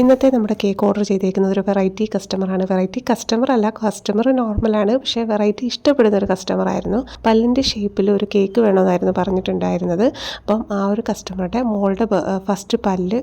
ഇന്നത്തെ നമ്മുടെ cake order ചെയ്തേക്കുന്നത് ഒരു വെറൈറ്റി കസ്റ്റമറാണ് വെറൈറ്റി കസ്റ്റമർ അല്ല കസ്റ്റമർ നോർമലാണ് പക്ഷേ വെറൈറ്റി ഇഷ്ടപ്പെടുന്ന ഒരു കസ്റ്റമർ ആയിരുന്നു. പല്ലിന്റെ ഷേപ്പിൽ ഒരു കേക്ക് വേണമെന്നായിരുന്നു പറഞ്ഞിട്ടുണ്ടായിരുന്നത്. അപ്പം ആ ഒരു കസ്റ്റമറുടെ മോളുടെ ഫസ്റ്റ് പല്ല്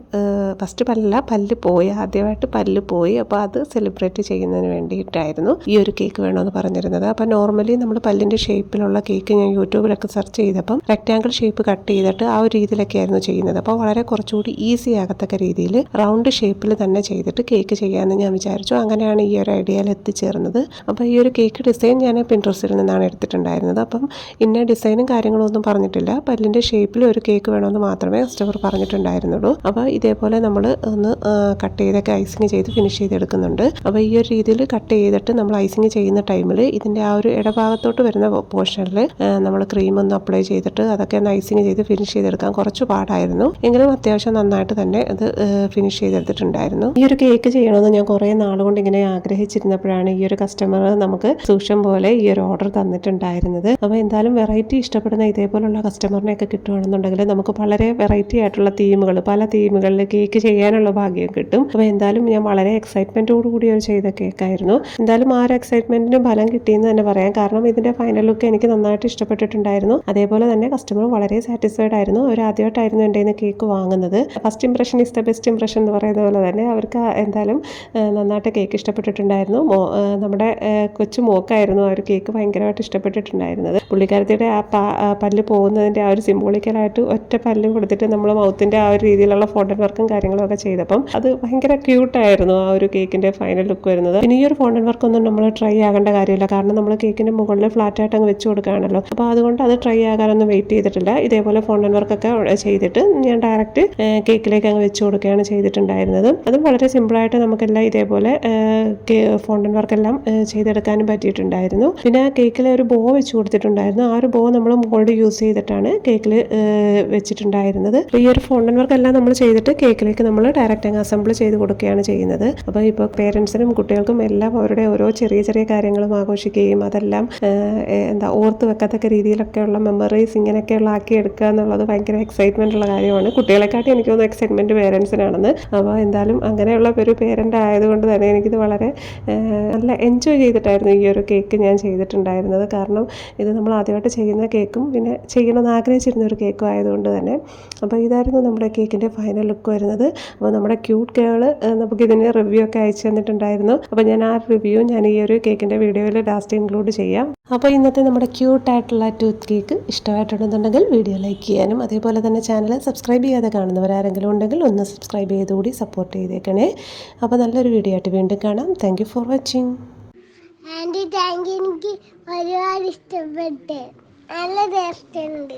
ഫസ്റ്റ് പല്ലല്ല പല്ല് പോയി. ആദ്യമായിട്ട് പല്ല് പോയി. അപ്പോൾ അത് സെലിബ്രേറ്റ് ചെയ്യുന്നതിന് വേണ്ടിയിട്ടായിരുന്നു ഈ ഒരു കേക്ക് വേണമെന്ന് പറഞ്ഞിരുന്നത്. അപ്പോൾ നോർമലി നമ്മൾ പല്ലിന്റെ ഷേപ്പിലുള്ള കേക്ക് ഞാൻ യൂട്യൂബിലൊക്കെ സെർച്ച് ചെയ്തപ്പം റെക്റ്റാങ്കിൾ ഷേപ്പ് കട്ട് ചെയ്തിട്ട് ആ ഒരു രീതിയിലൊക്കെ ആയിരുന്നു ചെയ്യുന്നത്. അപ്പോൾ വളരെ കുറച്ചുകൂടി ഈസി ആകത്തക്ക രീതിയിൽ റൗണ്ട് ഷേപ്പിൽ തന്നെ ചെയ്തിട്ട് കേക്ക് ചെയ്യാമെന്ന് ഞാൻ വിചാരിച്ചു. അങ്ങനെയാണ് ഈ ഒരു ഐഡിയയിൽ എത്തിച്ചേർന്നത്. അപ്പോൾ ഈ ഒരു കേക്ക് ഡിസൈൻ ഞാൻ പിൻട്രസ്റ്റിൽ നിന്നാണ് എടുത്തിട്ടുണ്ടായിരുന്നത്. അപ്പം ഇന്ന ഡിസൈനും കാര്യങ്ങളും ഒന്നും പറഞ്ഞിട്ടില്ല. പല്ലിന്റെ ഷേപ്പിൽ ഒരു കേക്ക് വേണമെന്ന് മാത്രമേ കസ്റ്റമർ പറഞ്ഞിട്ടുണ്ടായിരുന്നുള്ളൂ. അപ്പോൾ ഇതേപോലെ നമ്മൾ ഒന്ന് കട്ട് ചെയ്തൊക്കെ ഐസിങ് ചെയ്ത് ഫിനിഷ് ചെയ്തെടുക്കുന്നുണ്ട്. അപ്പോൾ ഈ ഒരു രീതിയിൽ കട്ട് ചെയ്തിട്ട് നമ്മൾ ഐസിങ് ചെയ്യുന്ന ടൈമിൽ ഇതിന്റെ ആ ഒരു ഇടഭാഗത്തോട്ട് വരുന്ന പോർഷനിൽ നമ്മൾ ക്രീം ഒന്ന് അപ്ലൈ ചെയ്തിട്ട് അതൊക്കെ ഒന്ന് ഐസിങ് ചെയ്ത് ഫിനിഷ് ചെയ്തെടുക്കാൻ കുറച്ച് പാടായിരുന്നു. എങ്കിലും അത്യാവശ്യം നന്നായിട്ട് തന്നെ അത് ഫിനിഷ് ചെയ്തെടുത്തിട്ടുണ്ടായിരുന്നു ഈ ഒരു കേക്ക് ചെയ്യണമെന്ന് ഞാൻ കുറേ നാളുകൊണ്ട് ഇങ്ങനെ ആഗ്രഹിച്ചിരുന്നപ്പോഴാണ് ഈ ഒരു കസ്റ്റമർ നമുക്ക് സൂക്ഷം പോലെ ഈ ഒരു ഓർഡർ തന്നിട്ടുണ്ടായിരുന്നത്. അപ്പോൾ എന്തായാലും വെറൈറ്റി ഇഷ്ടപ്പെടുന്ന ഇതേപോലുള്ള കസ്റ്റമറിനെയൊക്കെ കിട്ടുകയാണെന്നുണ്ടെങ്കിൽ നമുക്ക് വളരെ വെറൈറ്റി ആയിട്ടുള്ള തീമുകൾ പല തീമുകളിൽ കേക്ക് ചെയ്യാനുള്ള ഭാഗ്യം കിട്ടും. അപ്പോൾ എന്തായാലും ഞാൻ വളരെ എക്സൈറ്റ്മെന്റോട് കൂടി ഒരു ചെയ്ത കേക്കായിരുന്നു. എന്തായാലും ആ ഒരു എക്സൈറ്റ്മെന്റിന് ഫലം കിട്ടിയെന്ന് തന്നെ പറയാം. കാരണം ഇതിന്റെ ഫൈനൽ ലുക്ക് എനിക്ക് നന്നായിട്ട് ഇഷ്ടപ്പെട്ടിട്ടുണ്ടായിരുന്നു. അതേപോലെ തന്നെ കസ്റ്റമർ വളരെ സാറ്റിസ്ഫൈഡ് ആയിരുന്നു. അവർ ആദ്യമായിട്ടായിരുന്നു എന്റെ കേക്ക് വാങ്ങുന്നത്. First impression is the best impression എന്ന് പറയുന്ന പോലെ തന്നെ അവർക്ക് എന്തായാലും നന്നായിട്ട് കേക്ക് ഇഷ്ടപ്പെട്ടിട്ടുണ്ടായിരുന്നു. നമ്മുടെ കൊച്ചു മോക്കായിരുന്നു ആ ഒരു കേക്ക് ഭയങ്കരമായിട്ട് ഇഷ്ടപ്പെട്ടിട്ടുണ്ടായിരുന്നത്. പുള്ളിക്കാരത്തിയുടെ ആ പല്ല് പോകുന്നതിന്റെ ആ ഒരു സിംബോളിക്കലായിട്ട് ഒറ്റ പല്ല് കൊടുത്തിട്ട് നമ്മൾ മൗത്തിന്റെ ആ ഒരു രീതിയിലുള്ള ഫോണ്ടൻ വർക്കും കാര്യങ്ങളൊക്കെ ചെയ്തപ്പം അത് ഭയങ്കര ക്യൂട്ടായിരുന്നു ആ ഒരു കേക്കിന്റെ ഫൈനൽ ലുക്ക് വരുന്നത്. ഇനി ഈ ഒരു ഫോണ്ടൻ വർക്കൊന്നും നമ്മൾ ട്രൈ ആകേണ്ട കാര്യമില്ല. കാരണം നമ്മൾ കേക്കിന്റെ മുകളിൽ ഫ്ലാറ്റായിട്ട് അങ്ങ് വെച്ച് കൊടുക്കുകയാണല്ലോ. അപ്പോൾ അതുകൊണ്ട് അത് ട്രൈ ആകാനൊന്നും വെയിറ്റ് ചെയ്തിട്ടില്ല. ഇതേപോലെ ഫോണ്ടൻ വർക്കൊക്കെ ചെയ്തിട്ട് ഞാൻ ഡയറക്റ്റ് കേക്കിലേക്ക് അങ്ങ് വെച്ച് കൊടുക്കുകയാണ് ചെയ്തിട്ടുണ്ടായിരുന്നത്. അതും വളരെ സിമ്പിളായിട്ട് നമുക്കെല്ലാം ഇതേപോലെ ഫോണ്ടൻ വർക്കെല്ലാം ചെയ്തെടുക്കാനും പറ്റിയിട്ടുണ്ടായിരുന്നു. പിന്നെ കേക്കിൽ ഒരു ബോ വെച്ച് കൊടുത്തിട്ടുണ്ടായിരുന്നു. ആ ഒരു ബോ നമ്മൾ മോൾഡ് യൂസ് ചെയ്തിട്ടാണ് കേക്കിൽ വെച്ചിട്ടുണ്ടായിരുന്നത്. ഈ ഒരു ഫോണ്ടൻ വർക്കെല്ലാം നമ്മൾ ചെയ്തിട്ട് കേക്കിലേക്ക് നമ്മൾ ഡയറക്റ്റ് അങ്ങ് അസംബിൾ ചെയ്ത് കൊടുക്കുകയാണ് ചെയ്യുന്നത്. അപ്പോൾ ഇപ്പോൾ പേരൻസിനും കുട്ടികൾക്കും എല്ലാം അവരുടെ ഓരോ ചെറിയ ചെറിയ കാര്യങ്ങളും ആഘോഷിക്കുകയും അതെല്ലാം എന്താ ഓർത്ത് വെക്കത്തക്ക രീതിയിലൊക്കെയുള്ള മെമ്മറീസ് ഇങ്ങനെയൊക്കെയുള്ള ആക്കി എടുക്കുക എന്നുള്ളത് ഭയങ്കര എക്സൈറ്റ്മെന്റ് ഉള്ള കാര്യമാണ്. കുട്ടികളെക്കാട്ടി എനിക്ക് തോന്നുന്നു എക്സൈറ്റ്മെന്റ് പേരൻസിനാണെന്ന് അപ്പോൾ എന്തായാലും അങ്ങനെയുള്ള ഒരു പേരന്റ് ആയതുകൊണ്ട് തന്നെ എനിക്കിത് വളരെ നല്ല എൻജോയ് ചെയ്തിട്ടായിരുന്നു ഈ ഒരു കേക്ക് ഞാൻ ചെയ്തിട്ടുണ്ടായിരുന്നത്. കാരണം ഇത് നമ്മൾ ആദ്യമായിട്ട് ചെയ്യുന്ന കേക്കും പിന്നെ ചെയ്യണമെന്ന് ആഗ്രഹിച്ചിരുന്ന ഒരു കേക്കും ആയതുകൊണ്ട് തന്നെ. അപ്പോൾ ഇതായിരുന്നു നമ്മുടെ കേക്കിന്റെ ഫൈനൽ ലുക്ക് വരുന്നത്. അപ്പോൾ നമ്മുടെ ക്യൂട്ട് നമുക്ക് നമുക്കിതിന് റിവ്യൂ ഒക്കെ അയച്ചു തന്നിട്ടുണ്ടായിരുന്നു. അപ്പോൾ ഞാൻ ആ റിവ്യൂ ഞാൻ ഈ ഒരു കേക്കിന്റെ വീഡിയോയിൽ ലാസ്റ്റ് ഇൻക്ലൂഡ് ചെയ്യാം. അപ്പോൾ ഇന്നത്തെ നമ്മുടെ ക്യൂട്ടായിട്ടുള്ള ടൂത്ത് കേക്ക് ഇഷ്ടമായിട്ടുണ്ടെന്നുണ്ടെങ്കിൽ വീഡിയോ ലൈക്ക് ചെയ്യാനും അതേപോലെ തന്നെ ചാനൽ സബ്സ്ക്രൈബ് ചെയ്യാതെ കാണുന്നവരാരെങ്കിലും ഉണ്ടെങ്കിൽ ഒന്ന് സബ്സ്ക്രൈബ് ചെയ്തുകൂടി സപ്പോർട്ട് ചെയ്തേക്കണേ. അപ്പോൾ നല്ലൊരു വീഡിയോ ആയിട്ട് വീണ്ടും കാണാം. Thank for watching aunty thank എനിക്ക് ഒരുപാട് ഇഷ്ടപ്പെട്ട്. നല്ല ടേസ്റ്റ് ഉണ്ട്.